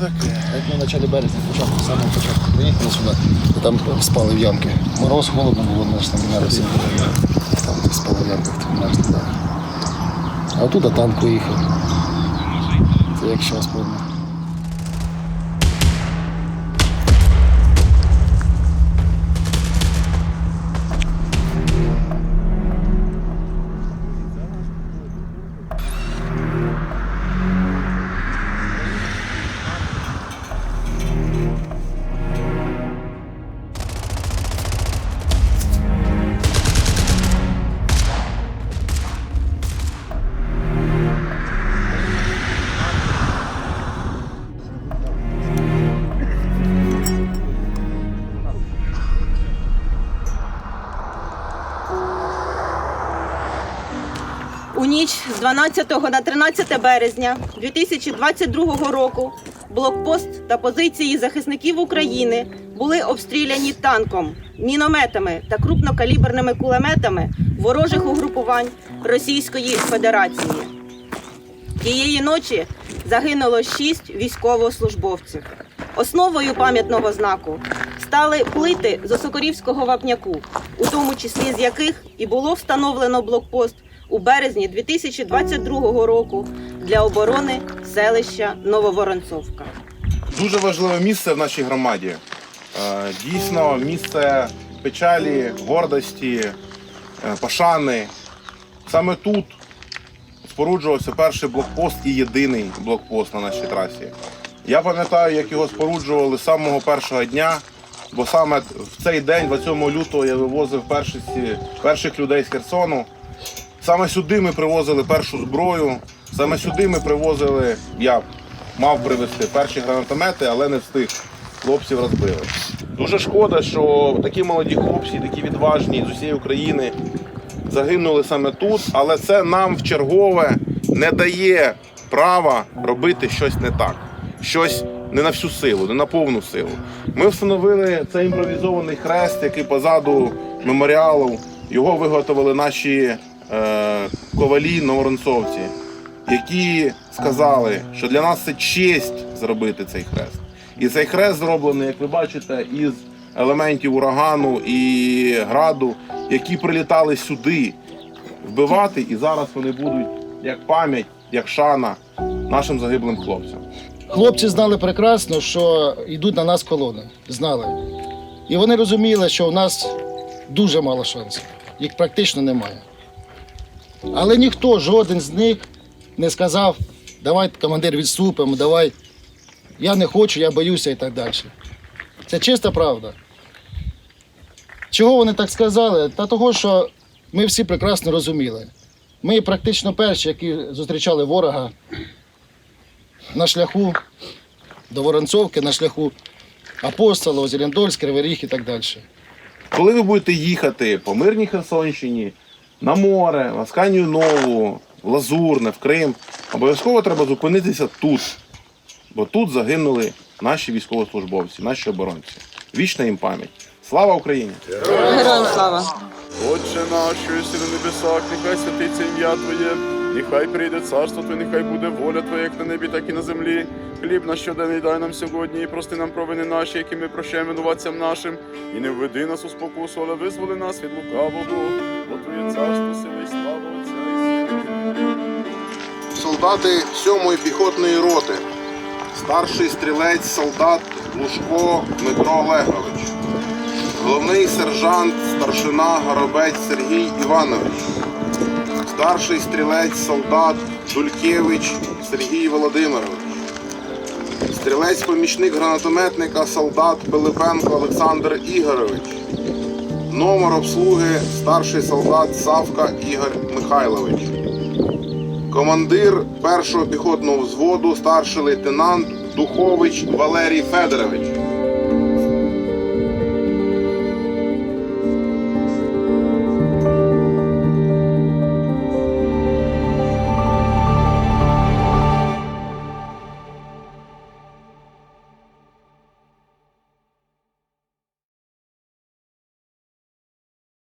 Таке. Як ми в початку березня, початку, з самого початку приїхали сюди, то там спали в ямки. Мороз, холодно було, ж там. Там спали в ямках, там мерзли, так. А оттуда танк поїхав. Це як зараз помню. Ніч з 12 на 13 березня 2022 року блокпост та позиції захисників України були обстріляні танком, мінометами та крупнокаліберними кулеметами ворожих угрупувань Російської Федерації. Тієї ночі загинуло шість військовослужбовців. Основою пам'ятного знаку стали плити з Осокорівського вапняку, у тому числі з яких і було встановлено блокпост у березні 2022 року для оборони селища Нововоронцовка. Дуже важливе місце в нашій громаді. Е, Дійсно, місце печалі, гордості, е, пошани. Саме тут споруджувався перший блокпост і єдиний блокпост на нашій трасі. Я пам'ятаю, як його споруджували з самого першого дня, бо саме в цей день, 27 лютого, я вивозив перших, перших людей з Херсону. Саме сюди ми привозили першу зброю, саме сюди ми привозили, я мав привезти перші гранатомети, але не встиг. Хлопців розбили. Дуже шкода, що такі молоді хлопці, такі відважні з усієї України загинули саме тут, але це нам в чергове не дає права робити щось не так, щось не на всю силу, не на повну силу. Ми встановили цей імпровізований хрест, який позаду меморіалу. Його виготовили наші е, ковалі новоронцовці, які сказали, що для нас це честь зробити цей хрест. І цей хрест зроблений, як ви бачите, із елементів урагану і граду, які прилітали сюди вбивати, і зараз вони будуть як пам'ять, як шана нашим загиблим хлопцям. Хлопці знали прекрасно, що йдуть на нас колони. Знали. І вони розуміли, що у нас дуже мало шансів. Їх практично немає. Але ніхто, жоден з них не сказав, давай, командир, відступимо, давай. Я не хочу, я боюся і так далі. Це чиста правда. Чого вони так сказали? Та того, що ми всі прекрасно розуміли. Ми практично перші, які зустрічали ворога на шляху до Воронцовки, на шляху Апостола, Зелендольськ, Кривий і так далі. Коли ви будете їхати по мирній Херсонщині, на море, в Асканію Нову, в Лазурне, в Крим, обов'язково треба зупинитися тут. Бо тут загинули наші військовослужбовці, наші оборонці. Вічна їм пам'ять. Слава Україні! Героям слава! Отче наш, що єси на небесах, нехай святиться ім'я Твоє, нехай прийде царство Твоє, нехай буде воля Твоя, як на небі, так і на землі. Хліб наш щоденний дай нам сьогодні, і прости нам провини наші, які ми прощаємо винуватцям нашим. І не введи нас у спокусу, але визволи нас від лукавого, Солдати 7-ї піхотної роти. Старший стрілець солдат Лужко Дмитро Олегович. Головний сержант старшина Горобець Сергій Іванович. Старший стрілець солдат Дулькевич Сергій Володимирович. Стрілець-помічник гранатометника солдат Пилипенко Олександр Ігорович. Номер обслуги старший солдат Савка Ігор Михайлович. Командир першого піхотного взводу, старший лейтенант Духович Валерій Федорович.